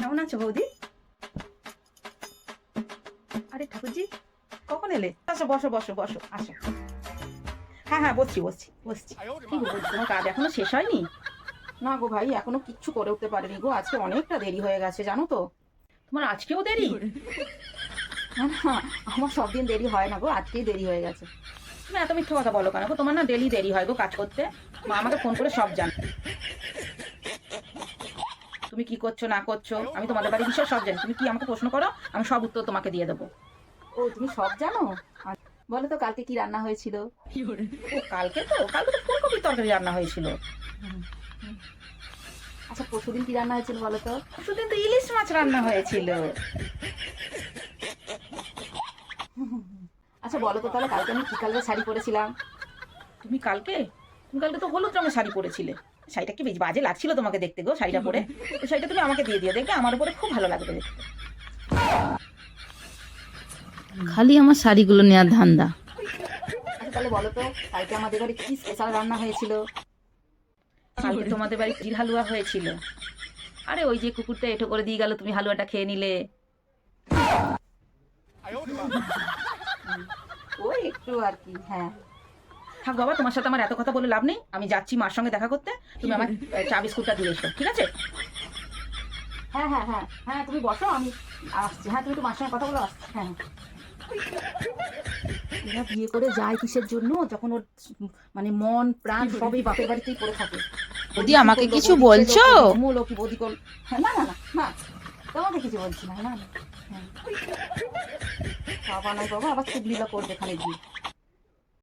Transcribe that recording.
কেমন আছো বৌদি? আরে ঠাকুরজি কখন এলে? আসো বসো বসো বসো আসো। হ্যাঁ হ্যাঁ বসছি বসছি বসছি। কি বৌদি তোমার কাজ এখনও শেষ হয়নি? না গো ভাই এখনও কিচ্ছু করে উঠতে পারেনি গো। আজকে অনেকটা দেরি হয়ে গেছে জানো তো। তোমার আজকেও দেরি? না না আমার সব দিন দেরি হয় না গো আজকেই দেরি হয়ে গেছে। তুমি এত মিথ্যে কথা বলো কেন গো? তোমার না ডেলি দেরি হয় গো কাজ করতে। মা আমাকে ফোন করে সব জান। তুমি কি করছ না করছ আমি তোমাদের বাড়ির বিষয়ে সব জানি। তুমি কি আমাকে প্রশ্ন করো আমি সব উত্তর তোমাকে দিয়ে দেবো। ও তুমি সব জানো? বলো তো কালকে কি রান্না হয়েছিল? ও কালকে তো কালকে তো ফুলকপির তরকারি রান্না হয়েছিল। আচ্ছা পরশুদিন কি রান্না হয়েছিল বলো তো? পরশুদিন তো ইলিশ মাছ রান্না হয়েছিল। আচ্ছা বলো তো তাহলে কালকে আমি কি কালারের শাড়ি পরেছিলাম? তুমি কালকে? তুমি কালকে তো হলুদ রঙের শাড়ি পরেছিলে। শাড়িটা কি বেশ বাজে লাগছিল তোমাকে দেখতে গো শাড়িটা পরে। তো শাড়িটা তুমি আমাকে দিয়ে দিও দেখবে আমার উপরে খুব ভালো লাগবে দেখতে। খালি আমার শাড়িগুলো নেওয়ার ধান্দা। আচ্ছা তাহলে বলো তো কালকে আমাদের বাড়ি কি স্পেশাল রান্না হয়েছিল? কালকে তোমাদের বাড়ি জির হালুয়া হয়েছিল? আরে ওই যে কুকুরটা এটো করে দিয়ে গেল তুমি হালুয়াটা খেয়ে নিলে। ওই একটু আর কি হ্যাঁ। থাক বাবা তোমার সাথে আমার এত কথা বলে লাভ নেই। আমি যাচ্ছি মার সঙ্গে দেখা করতে। তুমি আমার চা বিস্কুটটা দিয়ে এসো ঠিক আছে? হ্যাঁ হ্যাঁ হ্যাঁ হ্যাঁ তুমি বসো আমি আসছি। হ্যাঁ তুমি তো মার সঙ্গে কথা বলো আসছি। হ্যাঁ এরা বিয়ে করে যায় কিসের জন্য? যখন ওর মানে মন প্রাণ সবই বাপের বাড়িতেই পড়ে থাকে। বৌদি, আমাকে কিছু বলছো? মূলো কি বৌদি কল হ্যাঁ না না না তোমাকে কিছু বলছি না না হ্যাঁ। বাবা নয় বাবা আবার খুব লীলা করবে এখানে গিয়ে।